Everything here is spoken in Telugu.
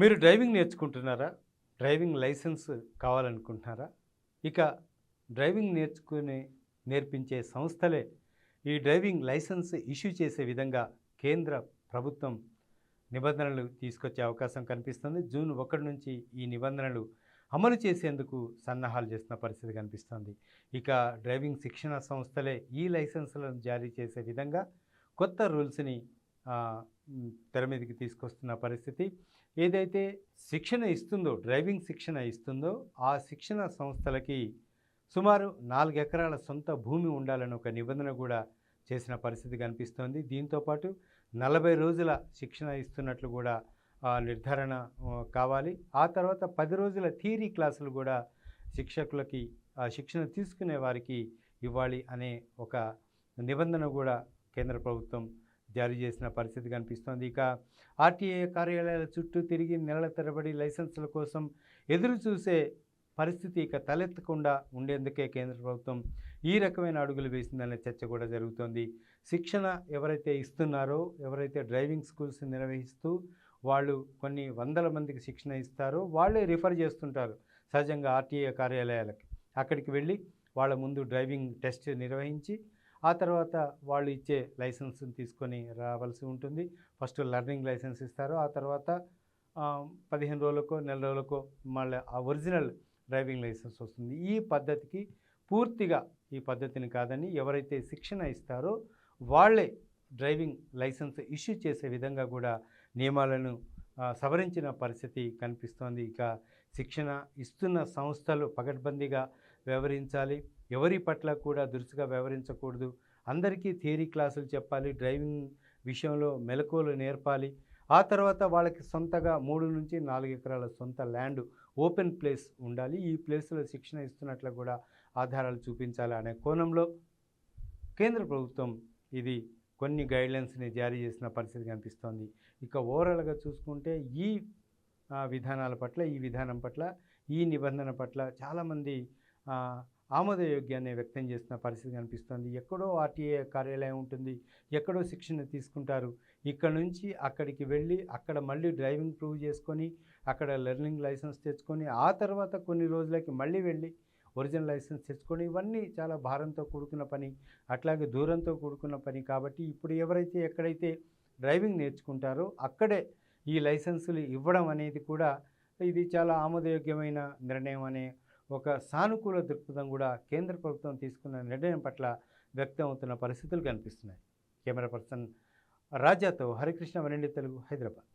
మీరు డ్రైవింగ్ నేర్చుకుంటున్నారా? డ్రైవింగ్ లైసెన్స్ కావాలనుకుంటున్నారా? ఇక డ్రైవింగ్ నేర్చుకునే నేర్పించే సంస్థలే ఈ డ్రైవింగ్ లైసెన్స్ ఇష్యూ చేసే విధంగా కేంద్ర ప్రభుత్వం నిబంధనలు తీసుకొచ్చే అవకాశం కనిపిస్తుంది. జూన్ ఒకటి నుంచి ఈ నిబంధనలు అమలు చేసేందుకు సన్నాహాలు చేస్తున్న పరిస్థితి కనిపిస్తుంది. ఇక డ్రైవింగ్ శిక్షణ సంస్థలే ఈ లైసెన్సులను జారీ చేసే విధంగా కొత్త రూల్స్ని తెర మీదకి తీసుకొస్తున్న పరిస్థితి. ఏదైతే శిక్షణ ఇస్తుందో డ్రైవింగ్ శిక్షణ ఇస్తుందో ఆ శిక్షణ సంస్థలకి సుమారు నాలుగు ఎకరాల సొంత భూమి ఉండాలని ఒక నిబంధన కూడా చేసిన పరిస్థితి కనిపిస్తోంది. దీంతోపాటు నలభై రోజుల శిక్షణ ఇస్తున్నట్లు కూడా నిర్ధారణ కావాలి. ఆ తర్వాత పది రోజుల థియరీ క్లాసులు కూడా శిక్షకులకి శిక్షణ తీసుకునే వారికి ఇవ్వాలి అనే ఒక నిబంధన కూడా కేంద్ర ప్రభుత్వం జారీ చేసిన పరిస్థితి కనిపిస్తోంది. ఇక ఆర్టీఏ కార్యాలయాల చుట్టూ తిరిగి నెలల తరబడి లైసెన్సుల కోసం ఎదురు చూసే పరిస్థితి ఇక తలెత్తకుండా ఉండేందుకే కేంద్ర ప్రభుత్వం ఈ రకమైన అడుగులు వేసిందనే చర్చ కూడా జరుగుతోంది. శిక్షణ ఎవరైతే ఇస్తున్నారో ఎవరైతే డ్రైవింగ్ స్కూల్స్ నిర్వహిస్తూ వాళ్ళు కొన్ని వందల మందికి శిక్షణ ఇస్తారో వాళ్ళే రిఫర్ చేస్తుంటారు సహజంగా ఆర్టీఏ కార్యాలయాలకి. అక్కడికి వెళ్ళి వాళ్ళ ముందు డ్రైవింగ్ టెస్ట్ నిర్వహించి ఆ తర్వాత వాళ్ళు ఇచ్చే లైసెన్స్ని తీసుకొని రావాల్సి ఉంటుంది. ఫస్ట్ లర్నింగ్ లైసెన్స్ ఇస్తారు. ఆ తర్వాత పదిహేను రోజులకో నెల రోజులకో మళ్ళీ ఆ ఒరిజినల్ డ్రైవింగ్ లైసెన్స్ వస్తుంది. ఈ పద్ధతికి పూర్తిగా ఈ పద్ధతిని కాదని ఎవరైతే శిక్షణ ఇస్తారో వాళ్ళే డ్రైవింగ్ లైసెన్స్ ఇష్యూ చేసే విధంగా కూడా నియమాలను సవరించిన పరిస్థితి కనిపిస్తోంది. ఇక శిక్షణ ఇస్తున్న సంస్థలు పకడ్బందీగా వ్యవహరించాలి. ఎవరి పట్ల కూడా దురుసుగా వ్యవహరించకూడదు. అందరికీ థియరీ క్లాసులు చెప్పాలి డ్రైవింగ్ విషయంలో మెలకువలు నేర్పాలి. ఆ తర్వాత వాళ్ళకి సొంతగా మూడు నుంచి నాలుగు ఎకరాల సొంత ల్యాండ్ ఓపెన్ ప్లేస్ ఉండాలి. ఈ ప్లేస్లో శిక్షణ ఇస్తున్నట్లు కూడా ఆధారాలు చూపించాలి అనే కోణంలో కేంద్ర ప్రభుత్వం ఇది కొన్ని గైడ్లైన్స్ని జారీ చేసిన పరిస్థితి కనిపిస్తోంది. ఇక ఓవరాల్గా చూసుకుంటే ఈ విధానాల పట్ల ఈ విధానం పట్ల ఈ నిబంధన పట్ల చాలామంది ఆమోదయోగ్యాన్ని వ్యక్తం చేస్తున్న పరిస్థితి కనిపిస్తోంది. ఎక్కడో ఆర్టీఏ కార్యాలయం ఉంటుంది. ఎక్కడో శిక్షణ తీసుకుంటారు. ఇక్కడ నుంచి అక్కడికి వెళ్ళి అక్కడ మళ్ళీ డ్రైవింగ్ ప్రూవ్ చేసుకొని అక్కడ లెర్నింగ్ లైసెన్స్ తెచ్చుకొని ఆ తర్వాత కొన్ని రోజులకి మళ్ళీ వెళ్ళి ఒరిజినల్ లైసెన్స్ తెచ్చుకొని ఇవన్నీ చాలా భారంతో కూడుకున్న పని. అట్లాగే దూరంతో కూడుకున్న పని కాబట్టి ఇప్పుడు ఎవరైతే ఎక్కడైతే డ్రైవింగ్ నేర్చుకుంటారో అక్కడే ఈ లైసెన్సులు ఇవ్వడం అనేది కూడా ఇది చాలా ఆమోదయోగ్యమైన నిర్ణయం అనే ఒక సానుకూల దృక్పథం కూడా కేంద్ర ప్రభుత్వం తీసుకున్న నిర్ణయం పట్ల వ్యక్తం అవుతున్న పరిస్థితులు కనిపిస్తున్నాయి. కెమెరా పర్సన్ రాజాతో హరికృష్ణ వనండి తెలుగు హైదరాబాద్.